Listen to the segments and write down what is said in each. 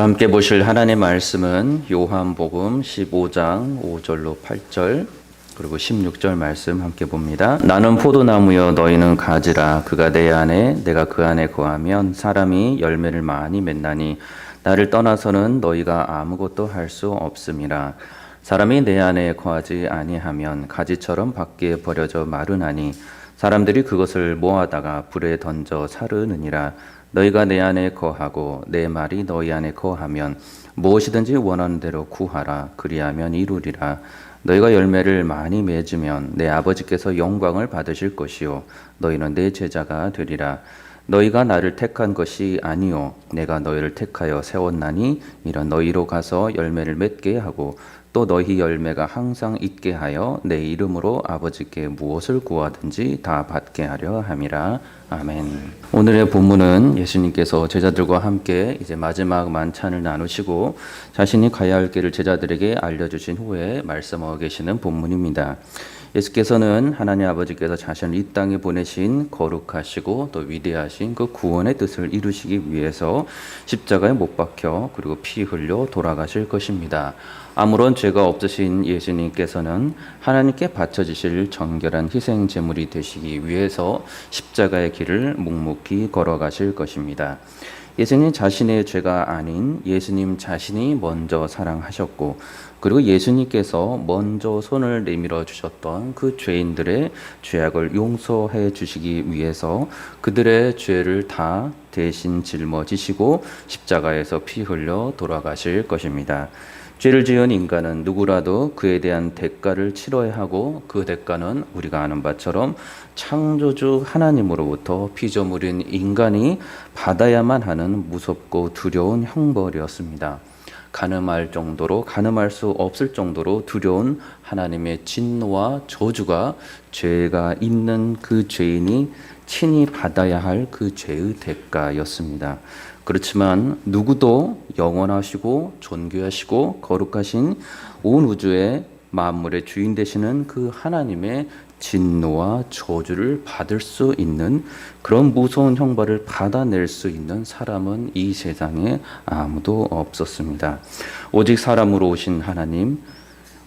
오늘 함께 보실 하나님의 말씀은 요한복음 15장 5절로 8절 그리고 16절 말씀 함께 봅니다. 나는 포도나무여 너희는 가지라. 그가 내 안에 내가 그 안에 거하면 사람이 열매를 많이 맺나니 나를 떠나서는 너희가 아무것도 할 수 없음이라. 사람이 내 안에 거하지 아니하면 가지처럼 밖에 버려져 마르나니 사람들이 그것을 모아다가 불에 던져 사르느니라 너희가 내 안에 거하고 내 말이 너희 안에 거하면 무엇이든지 원하는 대로 구하라. 그리하면 이루리라. 너희가 열매를 많이 맺으면 내 아버지께서 영광을 받으실 것이요. 너희는 내 제자가 되리라. 너희가 나를 택한 것이 아니요. 내가 너희를 택하여 세웠나니 이런 너희로 가서 열매를 맺게 하고 또 너희 열매가 항상 있게 하여 내 이름으로 아버지께 무엇을 구하든지 다 받게 하려 함이라 아멘. 오늘의 본문은 예수님께서 제자들과 함께 이제 마지막 만찬을 나누시고 자신이 가야 할 길을 제자들에게 알려주신 후에 말씀하고 계시는 본문입니다. 예수께서는 하나님 아버지께서 자신을 이 땅에 보내신 거룩하시고 또 위대하신 그 구원의 뜻을 이루시기 위해서 십자가에 못 박혀 그리고 피 흘려 돌아가실 것입니다. 아무런 죄가 없으신 예수님께서는 하나님께 바쳐지실 정결한 희생 제물이 되시기 위해서 십자가의 길을 묵묵히 걸어가실 것입니다. 예수님 자신의 죄가 아닌 예수님 자신이 먼저 사랑하셨고 그리고 예수님께서 먼저 손을 내밀어 주셨던 그 죄인들의 죄악을 용서해 주시기 위해서 그들의 죄를 다 대신 짊어지시고 십자가에서 피 흘려 돌아가실 것입니다. 죄를 지은 인간은 누구라도 그에 대한 대가를 치러야 하고 그 대가는 우리가 아는 바처럼 창조주 하나님으로부터 피조물인 인간이 받아야만 하는 무섭고 두려운 형벌이었습니다. 가늠할 정도로 가늠할 수 없을 정도로 두려운 하나님의 진노와 저주가 죄가 있는 그 죄인이 친히 받아야 할 그 죄의 대가였습니다. 그렇지만 누구도 영원하시고 존귀하시고 거룩하신 온 우주의 만물의 주인 되시는 그 하나님의 진노와 저주를 받을 수 있는 그런 무서운 형벌을 받아낼 수 있는 사람은 이 세상에 아무도 없었습니다. 오직 사람으로 오신 하나님,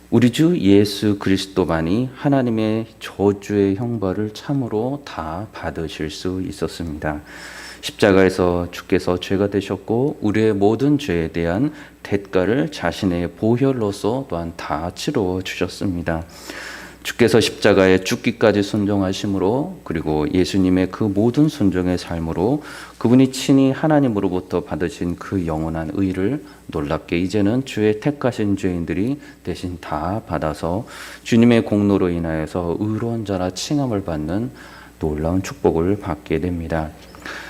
우리 주 예수 그리스도만이 하나님의 저주의 형벌을 참으로 다 받으실 수 있었습니다. 십자가에서 주께서 죄가 되셨고 우리의 모든 죄에 대한 대가를 자신의 보혈로서 또한 다 치러 주셨습니다. 주께서 십자가에 죽기까지 순종하심으로 그리고 예수님의 그 모든 순종의 삶으로 그분이 친히 하나님으로부터 받으신 그 영원한 의를 놀랍게 이제는 주의 택하신 죄인들이 대신 다 받아서 주님의 공로로 인하여서 의로운 자라 칭함을 받는 놀라운 축복을 받게 됩니다.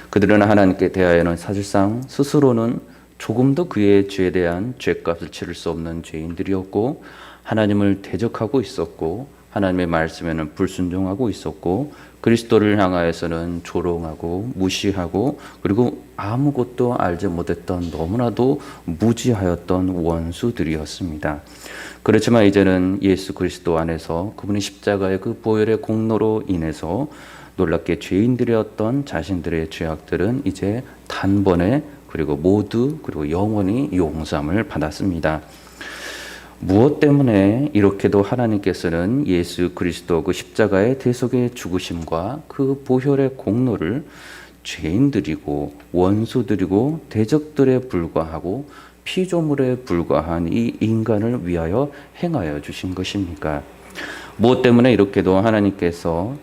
그들은 하나님께 대하여는 사실상 스스로는 조금도 그의 죄에 대한 죄값을 치를 수 없는 죄인들이었고 하나님을 대적하고 있었고 하나님의 말씀에는 불순종하고 있었고 그리스도를 향하여서는 조롱하고 무시하고 그리고 아무것도 알지 못했던 너무나도 무지하였던 원수들이었습니다. 그렇지만 이제는 예수 그리스도 안에서 그분의 십자가의 그 보혈의 공로로 인해서 놀랍게 죄인들이었던 자신들의 죄악들은 이제 단번에 그리고 모두 그리고 영원히 용서함을 받았습니다. 무엇 때문에 이렇게도 하나님께서는 예수 그리스도 그 십자가의 대속의 죽으심과 그 보혈의 공로를 죄인들이고 원수들이고 대적들에 불과하고 피조물에 불과한 이 인간을 위하여 행하여 주신 것입니까? 무엇 때문에 이렇게도 하나님께서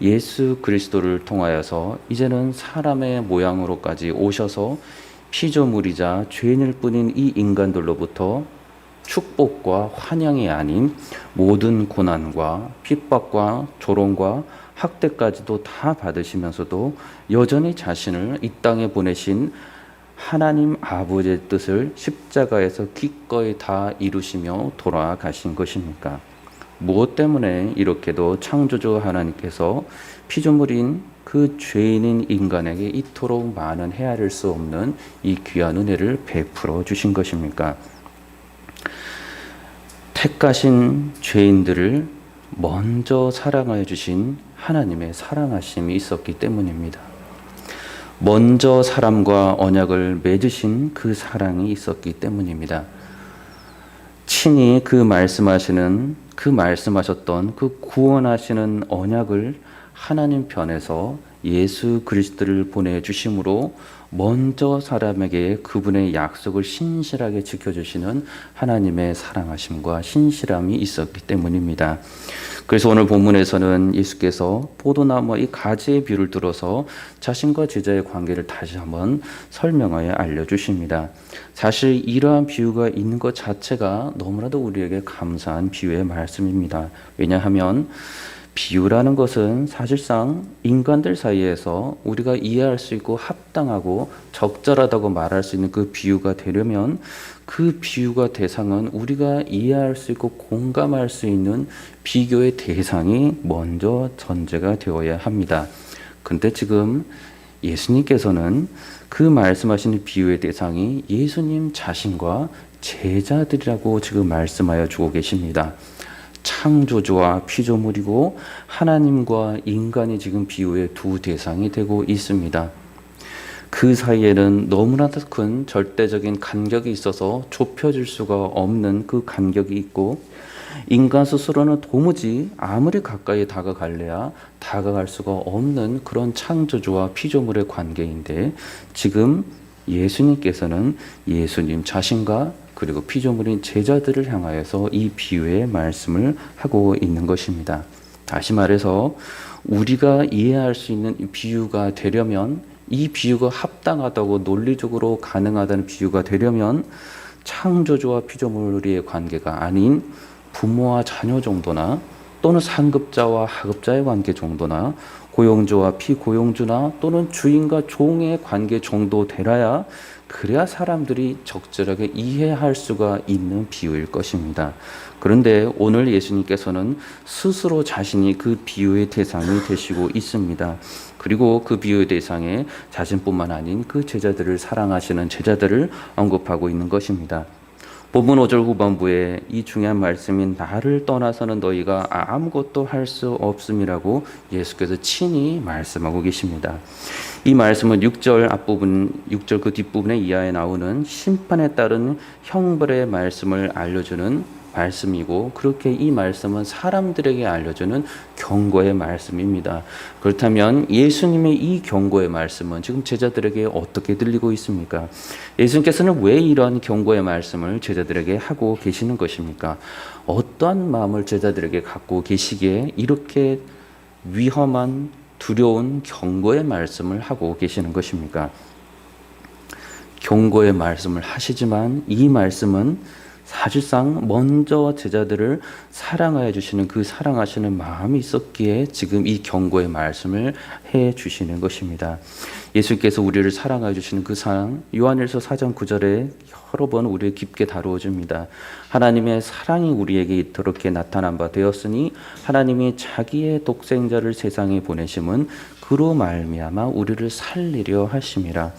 예수 그리스도를 통하여서 이제는 사람의 모양으로까지 오셔서 피조물이자 죄인일 뿐인 이 인간들로부터 축복과 환영이 아닌 모든 고난과 핍박과 조롱과 학대까지도 다 받으시면서도 여전히 자신을 이 땅에 보내신 하나님 아버지의 뜻을 십자가에서 기꺼이 다 이루시며 돌아가신 것입니까? 무엇 때문에 이렇게도 창조주 하나님께서 피조물인 그 죄인인 인간에게 이토록 많은 헤아릴 수 없는 이 귀한 은혜를 베풀어 주신 것입니까? 택하신 죄인들을 먼저 사랑하여 주신 하나님의 사랑하심이 있었기 때문입니다. 먼저 사람과 언약을 맺으신 그 사랑이 있었기 때문입니다. 친히 그 말씀하시는 그 말씀하셨던 그 구원하시는 언약을 하나님 편에서 예수 그리스도를 보내 주심으로 먼저 사람에게 그분의 약속을 신실하게 지켜 주시는 하나님의 사랑하심과 신실함이 있었기 때문입니다. 그래서 오늘 본문에서는 예수께서 포도나무 이 가지의 비유를 들어서 자신과 제자의 관계를 다시 한번 설명하여 알려주십니다. 사실 이러한 비유가 있는 것 자체가 너무나도 우리에게 감사한 비유의 말씀입니다. 왜냐하면 비유라는 것은 사실상 인간들 사이에서 우리가 이해할 수 있고 합당하고 적절하다고 말할 수 있는 그 비유가 되려면 그 비유가 대상은 우리가 이해할 수 있고 공감할 수 있는 비교의 대상이 먼저 전제가 되어야 합니다. 근데 지금 예수님께서는 그 말씀하시는 비유의 대상이 예수님 자신과 제자들이라고 지금 말씀하여 주고 계십니다. 창조주와 피조물이고 하나님과 인간이 지금 비유의 두 대상이 되고 있습니다. 그 사이에는 너무나도 큰 절대적인 간격이 있어서 좁혀질 수가 없는 그 간격이 있고 인간 스스로는 도무지 아무리 가까이 다가갈래야 다가갈 수가 없는 그런 창조주와 피조물의 관계인데 지금 예수님께서는 예수님 자신과 그리고 피조물인 제자들을 향하여서 이 비유의 말씀을 하고 있는 것입니다. 다시 말해서 우리가 이해할 수 있는 비유가 되려면 이 비유가 합당하다고 논리적으로 가능하다는 비유가 되려면 창조주와 피조물의 관계가 아닌 부모와 자녀 정도나 또는 상급자와 하급자의 관계 정도나 고용주와 피고용주나 또는 주인과 종의 관계 정도 되라야 그래야 사람들이 적절하게 이해할 수가 있는 비유일 것입니다. 그런데 오늘 예수님께서는 스스로 자신이 그 비유의 대상이 되시고 있습니다. 그리고 그 비유의 대상에 자신뿐만 아닌 그 제자들을 사랑하시는 제자들을 언급하고 있는 것입니다. 본문 5절 후반부에 이 중요한 말씀인 나를 떠나서는 너희가 아무것도 할 수 없음이라고 예수께서 친히 말씀하고 계십니다. 이 말씀은 6절 앞부분, 6절 그 뒷부분에 이하에 나오는 심판에 따른 형벌의 말씀을 알려주는 말씀이고 그렇게 이 말씀은 사람들에게 알려주는 경고의 말씀입니다. 그렇다면 예수님의 이 경고의 말씀은 지금 제자들에게 어떻게 들리고 있습니까? 예수님께서는 왜 이러한 경고의 말씀을 제자들에게 하고 계시는 것입니까? 어떠한 마음을 제자들에게 갖고 계시기에 이렇게 위험한 두려운 경고의 말씀을 하고 계시는 것입니까? 경고의 말씀을 하시지만 이 말씀은 사실상 먼저 제자들을 사랑하여 주시는 그 사랑하시는 마음이 있었기에 지금 이 경고의 말씀을 해 주시는 것입니다. 예수께서 우리를 사랑하여 주시는 그 사랑 요한일서 4장 9절에 여러 번 우리를 깊게 다루어 줍니다. 하나님의 사랑이 우리에게 이토록 나타난 바 되었으니 하나님이 자기의 독생자를 세상에 보내심은 그로 말미암아 우리를 살리려 하심이라.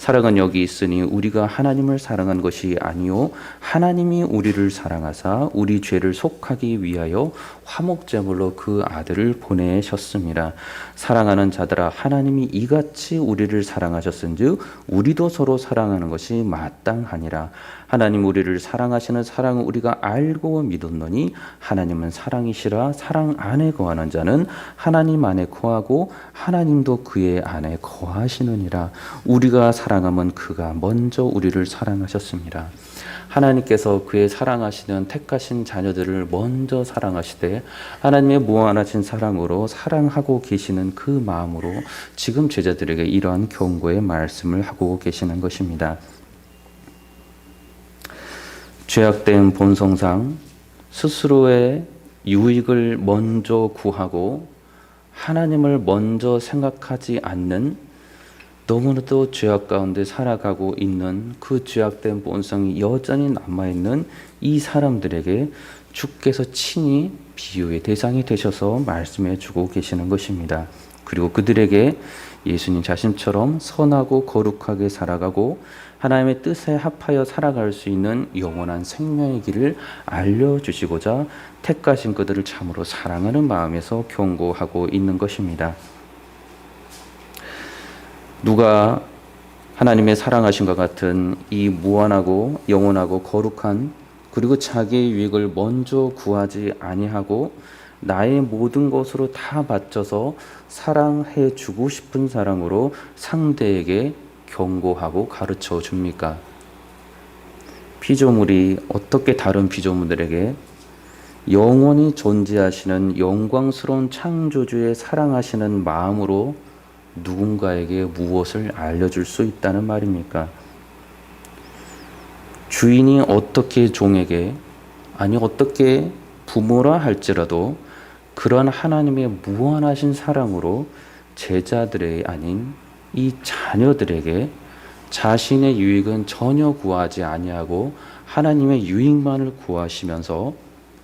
사랑은 여기 있으니 우리가 하나님을 사랑한 것이 아니요 하나님이 우리를 사랑하사 우리 죄를 속하기 위하여 화목제물로 그 아들을 보내셨습니다. 사랑하는 자들아 하나님이 이같이 우리를 사랑하셨은즉 우리도 서로 사랑하는 것이 마땅하니라. 하나님 우리를 사랑하시는 사랑을 우리가 알고 믿었노니 하나님은 사랑이시라 사랑 안에 거하는 자는 하나님 안에 거하고 하나님도 그의 안에 거하시느니라 우리가 사랑 하면 그가 먼저 우리를 사랑하셨습니다. 하나님께서 그의 사랑하시는 택하신 자녀들을 먼저 사랑하시되 하나님의 무한하신 사랑으로 사랑하고 계시는 그 마음으로 지금 제자들에게 이러한 경고의 말씀을 하고 계시는 것입니다. 죄악된 본성상 스스로의 유익을 먼저 구하고 하나님을 먼저 생각하지 않는 너무나도 죄악 가운데 살아가고 있는 그 죄악된 본성이 여전히 남아있는 이 사람들에게 주께서 친히 비유의 대상이 되셔서 말씀해 주고 계시는 것입니다. 그리고 그들에게 예수님 자신처럼 선하고 거룩하게 살아가고 하나님의 뜻에 합하여 살아갈 수 있는 영원한 생명의 길을 알려주시고자 택하신 그들을 참으로 사랑하는 마음에서 경고하고 있는 것입니다. 누가 하나님의 사랑하신과 같은 이 무한하고 영원하고 거룩한 그리고 자기의 유익을 먼저 구하지 아니하고 나의 모든 것으로 다 바쳐서 사랑해 주고 싶은 사랑으로 상대에게 경고하고 가르쳐 줍니까? 피조물이 어떻게 다른 피조물들에게 영원히 존재하시는 영광스러운 창조주의 사랑하시는 마음으로 누군가에게 무엇을 알려줄 수 있다는 말입니까? 주인이 어떻게 종에게 아니 어떻게 부모라 할지라도 그런 하나님의 무한하신 사랑으로 제자들의 아닌 이 자녀들에게 자신의 유익은 전혀 구하지 아니하고 하나님의 유익만을 구하시면서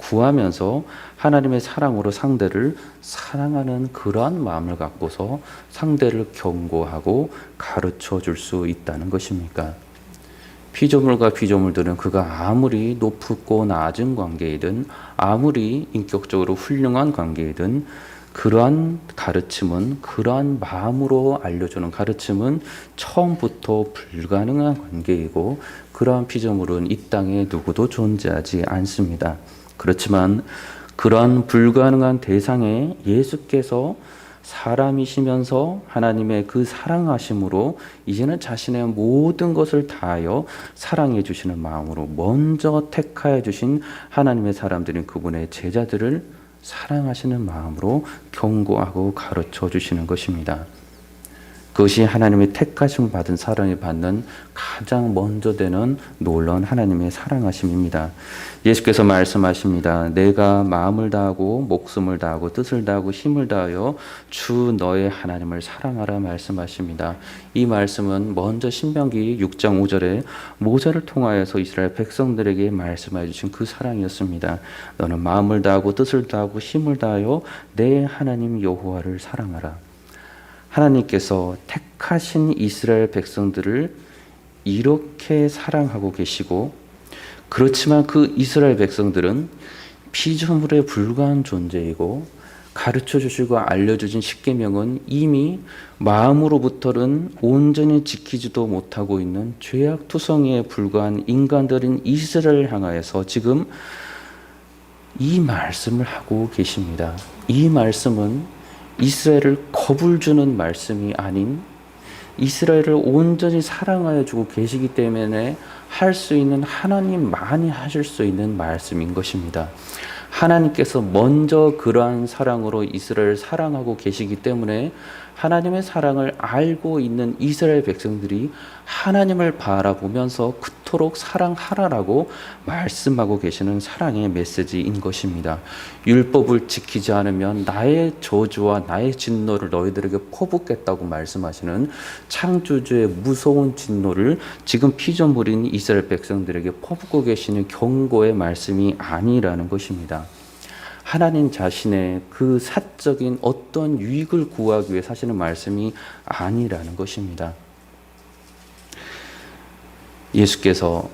구하면서 하나님의 사랑으로 상대를 사랑하는 그러한 마음을 갖고서 상대를 경고하고 가르쳐 줄 수 있다는 것입니까? 피조물과 피조물들은 그가 아무리 높고 낮은 관계이든 아무리 인격적으로 훌륭한 관계이든 그러한 가르침은 그러한 마음으로 알려주는 가르침은 처음부터 불가능한 관계이고 그러한 피조물은 이 땅에 누구도 존재하지 않습니다. 그렇지만 그러한 불가능한 대상에 예수께서 사람이시면서 하나님의 그 사랑하심으로 이제는 자신의 모든 것을 다하여 사랑해 주시는 마음으로 먼저 택하여 주신 하나님의 사람들인 그분의 제자들을 사랑하시는 마음으로 경고하고 가르쳐 주시는 것입니다. 그것이 하나님의 택하심 받은 사랑을 받는 가장 먼저 되는 놀라운 하나님의 사랑하심입니다. 예수께서 말씀하십니다. 내가 마음을 다하고 목숨을 다하고 뜻을 다하고 힘을 다하여 주 너의 하나님을 사랑하라 말씀하십니다. 이 말씀은 먼저 신명기 6장 5절에 모세를 통하여서 이스라엘 백성들에게 말씀해 주신 그 사랑이었습니다. 너는 마음을 다하고 뜻을 다하고 힘을 다하여 내 하나님 여호와를 사랑하라. 하나님께서 택하신 이스라엘 백성들을 이렇게 사랑하고 계시고 그렇지만 그 이스라엘 백성들은 피조물에 불과한 존재이고 가르쳐 주시고 알려주신 십계명은 이미 마음으로부터는 온전히 지키지도 못하고 있는 죄악 투성이에 불과한 인간들인 이스라엘 향하여서 지금 이 말씀을 하고 계십니다. 이 말씀은 이스라엘을 겁을 주는 말씀이 아닌 이스라엘을 온전히 사랑하여 주고 계시기 때문에 할 수 있는 하나님만이 하실 수 있는 말씀인 것입니다. 하나님께서 먼저 그러한 사랑으로 이스라엘을 사랑하고 계시기 때문에 하나님의 사랑을 알고 있는 이스라엘 백성들이 하나님을 바라보면서 그토록 사랑하라라고 말씀하고 계시는 사랑의 메시지인 것입니다. 율법을 지키지 않으면 나의 저주와 나의 진노를 너희들에게 퍼붓겠다고 말씀하시는 창조주의 무서운 진노를 지금 피조물인 이스라엘 백성들에게 퍼붓고 계시는 경고의 말씀이 아니라는 것입니다. 하나님 자신의 그 사적인 어떤 유익을 구하기 위해 사시는 말씀이 아니라는 것입니다. 예수께서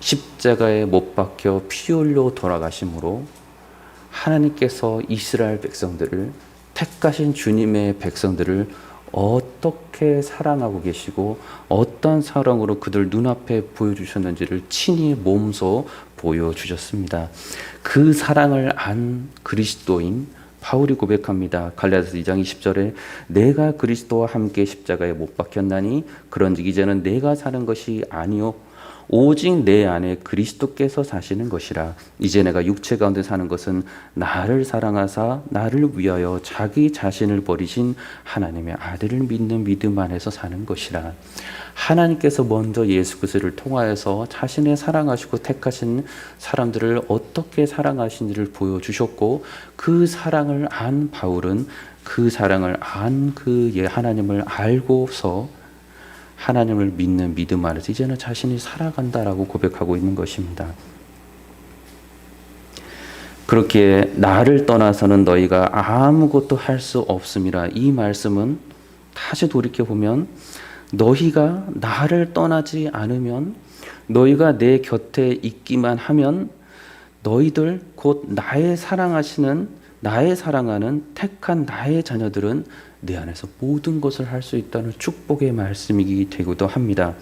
십자가에 못 박혀 피 흘려 돌아가심으로 하나님께서 이스라엘 백성들을 택하신 주님의 백성들을 어떻게 사랑하고 계시고 어떤 사랑으로 그들 눈앞에 보여주셨는지를 친히 몸소 보여주셨습니다. 그 사랑을 안 그리스도인 바울이 고백합니다. 갈라디아서 2장 20절에 내가 그리스도와 함께 십자가에 못 박혔나니 그런즉 이제는 내가 사는 것이 아니요 오직 내 안에 그리스도께서 사시는 것이라 이제 내가 육체 가운데 사는 것은 나를 사랑하사 나를 위하여 자기 자신을 버리신 하나님의 아들을 믿는 믿음 안에서 사는 것이라 하나님께서 먼저 예수 그리스도를 통하여서 자신의 사랑하시고 택하신 사람들을 어떻게 사랑하신지를 보여주셨고 그 사랑을 안 바울은 그 사랑을 안 그 하나님을 알고서 하나님을 믿는 믿음 안에서 이제는 자신이 살아간다라고 고백하고 있는 것입니다. 그렇게 나를 떠나서는 너희가 아무것도 할 수 없음이라 이 말씀은 다시 돌이켜 보면 너희가 나를 떠나지 않으면 너희가 내 곁에 있기만 하면 너희들 곧 나의 사랑하시는 나의 사랑하는 택한 나의 자녀들은 내 안에서 모든 것을 할 수 있다는 축복의 말씀이기 되기도 합니다.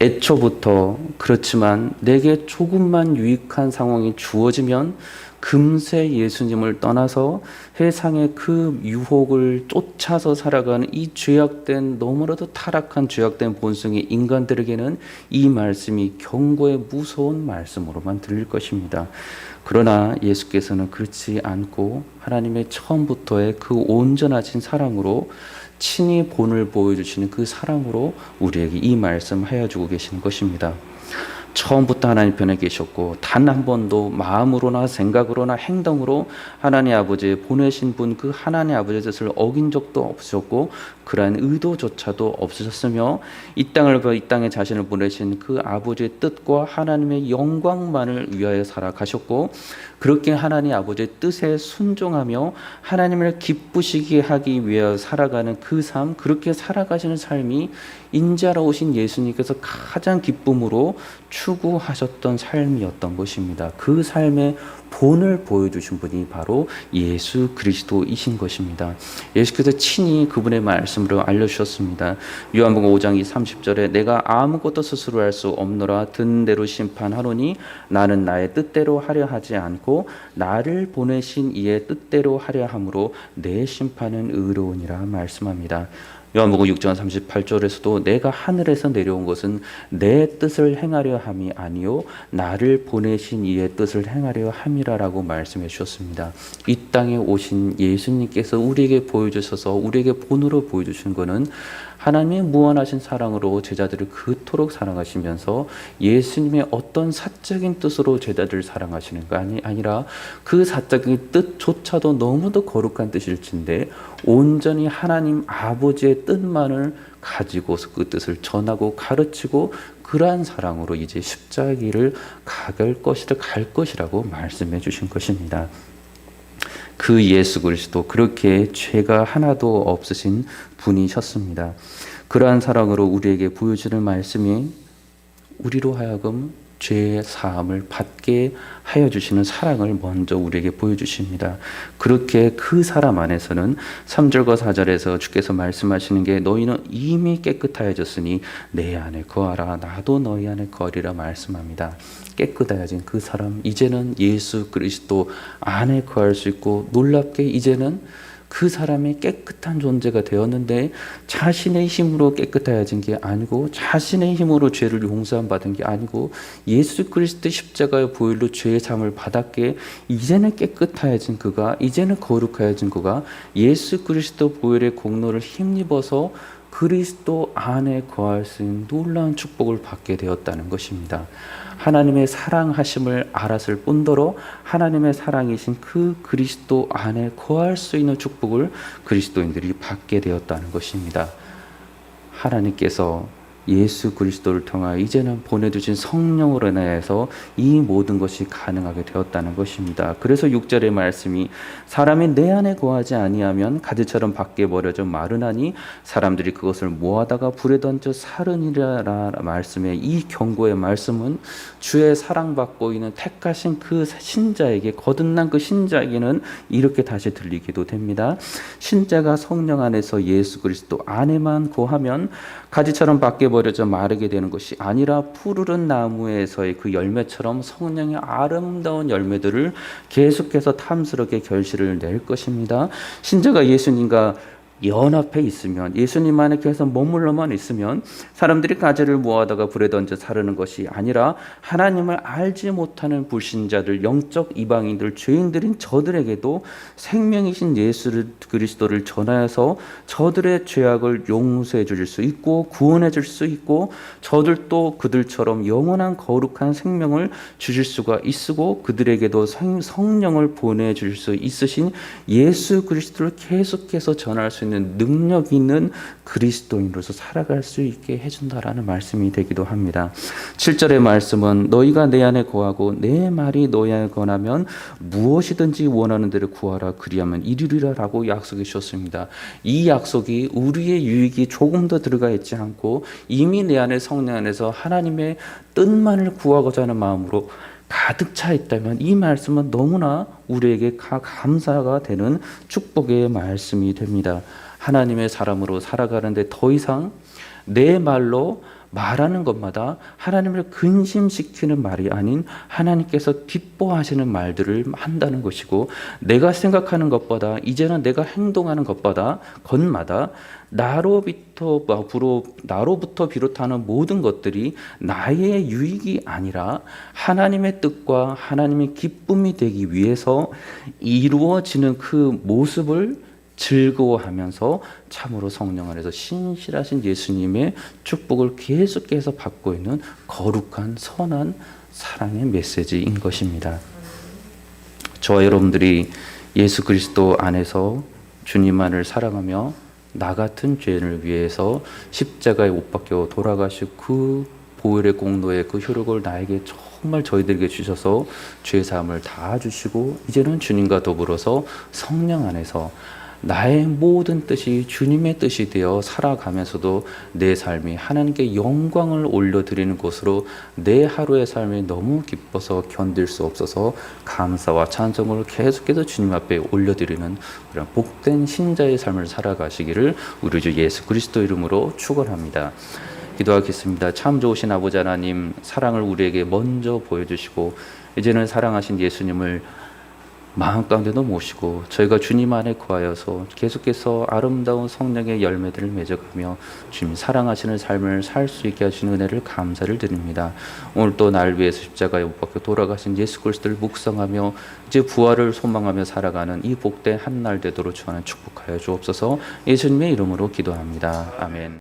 애초부터 그렇지만 내게 조금만 유익한 상황이 주어지면 금세 예수님을 떠나서 세상의 그 유혹을 쫓아서 살아가는 이 죄악된 너무나도 타락한 죄악된 본성의 인간들에게는 이 말씀이 경고의 무서운 말씀으로만 들릴 것입니다. 그러나 예수께서는 그렇지 않고 하나님의 처음부터의 그 온전하신 사랑으로 친히 본을 보여주시는 그 사랑으로 우리에게 이 말씀 하여 주고 계시는 것입니다. 처음부터 하나님 편에 계셨고 단 한 번도 마음으로나 생각으로나 행동으로 하나님 아버지 보내신 분 그 하나님 아버지의 뜻을 어긴 적도 없으셨고 그러한 의도조차도 없으셨으며 이 땅을 이 땅에 자신을 보내신 그 아버지의 뜻과 하나님의 영광만을 위하여 살아가셨고 그렇게 하나님 아버지의 뜻에 순종하며 하나님을 기쁘시게 하기 위하여 살아가는 그 삶 그렇게 살아가시는 삶이 인자로 오신 예수님께서 가장 기쁨으로 추구하셨던 삶이었던 것입니다. 그 삶의 본을 보여주신 분이 바로 예수 그리스도이신 것입니다. 예수께서 친히 그분의 말씀으로 알려주셨습니다. 요한복음 5장 30절에 내가 아무것도 스스로 할 수 없노라 든 대로 심판하노니 나는 나의 뜻대로 하려 하지 않고 나를 보내신 이의 뜻대로 하려 함으로 내 심판은 의로우니라 말씀합니다. 요한복음 6장 38절에서도 내가 하늘에서 내려온 것은 내 뜻을 행하려 함이 아니요 나를 보내신 이의 뜻을 행하려 함이라라고 말씀해 주셨습니다. 이 땅에 오신 예수님께서 우리에게 보여주셔서 우리에게 본으로 보여주신 것은 하나님의 무한하신 사랑으로 제자들을 그토록 사랑하시면서 예수님의 어떤 사적인 뜻으로 제자들을 사랑하시는 거 아니, 아니라 그 사적인 뜻조차도 너무도 거룩한 뜻일진데 온전히 하나님 아버지의 뜻만을 가지고서 그 뜻을 전하고 가르치고 그러한 사랑으로 이제 길을 가갈 것이라 갈 것이라고 말씀해 주신 것입니다. 그 예수 그리스도 그렇게 죄가 하나도 없으신 분이셨습니다. 그러한 사랑으로 우리에게 보여주는 말씀이 우리로 하여금 죄의 사함을 받게 하여 주시는 사랑을 먼저 우리에게 보여주십니다. 그렇게 그 사람 안에서는 3절과 4절에서 주께서 말씀하시는 게 너희는 이미 깨끗하여졌으니 내 안에 거하라 나도 너희 안에 거리라 말씀합니다. 깨끗하여진 그 사람 이제는 예수 그리스도 안에 거할 수 있고 놀랍게 이제는 그 사람이 깨끗한 존재가 되었는데 자신의 힘으로 깨끗해진 게 아니고 자신의 힘으로 죄를 용서함 받은 게 아니고 예수 그리스도 십자가의 보혈로 죄의 삶을 받았기에 이제는 깨끗해진 그가 이제는 거룩해진 그가 예수 그리스도 보혈의 공로를 힘입어서 그리스도 안에 거할 수 있는 놀라운 축복을 받게 되었다는 것입니다. 하나님의 사랑하심을 알았을 뿐더러 하나님의 사랑이신 그 그리스도 안에 거할 수 있는 축복을 그리스도인들이 받게 되었다는 것입니다. 하나님께서 예수 그리스도를 통하 이제는 보내주신 성령으로 인해서 이 모든 것이 가능하게 되었다는 것입니다. 그래서 6절의 말씀이 사람이 내 안에 거하지 아니하면 가지처럼 밖에 버려져 마르나니 사람들이 그것을 모아다가 불에 던져 사르니라 말씀의 이 경고의 말씀은 주의 사랑받고 있는 택하신 그 신자에게 거듭난 그 신자에게는 이렇게 다시 들리기도 됩니다. 신자가 성령 안에서 예수 그리스도 안에만 거하면 가지처럼 밖에 버려 져 마르게 되는 것이 아니라 푸르른 나무에서의 그 열매처럼 성령의 아름다운 열매들을 계속해서 탐스럽게 결실을 낼 것입니다. 신자가 예수님과 연합해 있으면 예수님 안에 계속 머물러만 있으면 사람들이 가지를 모아다가 불에 던져 사르는 것이 아니라 하나님을 알지 못하는 불신자들 영적 이방인들 죄인들인 저들에게도 생명이신 예수 그리스도를 전하여서 저들의 죄악을 용서해 줄수 있고 구원해 줄 수 있고 저들도 그들처럼 영원한 거룩한 생명을 주실 수가 있고 그들에게도 성령을 보내 줄수 있으신 예수 그리스도를 계속해서 전할 수 있는 능력 있는 그리스도인으로서 살아갈 수 있게 해준다라는 말씀이 되기도 합니다. 7절의 말씀은 너희가 내 안에 거하고 내 말이 너희 안에 거하면 무엇이든지 원하는 대로 구하라 그리하면 이루리라라고 약속해 주셨습니다. 이 약속이 우리의 유익이 조금 더 들어가 있지 않고 이미 내 안에 성령 안에서 하나님의 뜻만을 구하고자 하는 마음으로 가득 차 있다면 이 말씀은 너무나 우리에게 가- 감사가 되는 축복의 말씀이 됩니다. 하나님의 사람으로 살아가는데 더 이상 내 말로 말하는 것마다 하나님을 근심시키는 말이 아닌 하나님께서 기뻐하시는 말들을 한다는 것이고 내가 생각하는 것보다 이제는 내가 행동하는 것보다 것마다 나로부터 나로부터 비롯하는 모든 것들이 나의 유익이 아니라 하나님의 뜻과 하나님의 기쁨이 되기 위해서 이루어지는 그 모습을 즐거워하면서 참으로 성령 안에서 신실하신 예수님의 축복을 계속해서 받고 있는 거룩한 선한 사랑의 메시지인 것입니다. 저와 여러분들이 예수 그리스도 안에서 주님만을 사랑하며 나 같은 죄인을 위해서 십자가에 못 박혀 돌아가시고 그 보혈의 공로의 그 효력을 나에게 정말 저희들에게 주셔서 죄 사함을 다 주시고 이제는 주님과 더불어서 성령 안에서 나의 모든 뜻이 주님의 뜻이 되어 살아가면서도 내 삶이 하나님께 영광을 올려드리는 곳으로 내 하루의 삶이 너무 기뻐서 견딜 수 없어서 감사와 찬송을 계속해서 주님 앞에 올려드리는 그런 복된 신자의 삶을 살아가시기를 우리 주 예수 그리스도 이름으로 축원합니다. 기도하겠습니다. 참 좋으신 아버지 하나님 사랑을 우리에게 먼저 보여주시고 이제는 사랑하신 예수님을 마음 가운데도 모시고 저희가 주님 안에 거하여서 계속해서 아름다운 성령의 열매들을 맺어가며 주님 사랑하시는 삶을 살 수 있게 하시는 은혜를 감사를 드립니다. 오늘 또 날 위해서 십자가에 못 박혀 돌아가신 예수 그리스도를 묵상하며 이제 부활을 소망하며 살아가는 이 복된 한 날 되도록 주하는 축복하여 주옵소서 예수님의 이름으로 기도합니다. 아멘.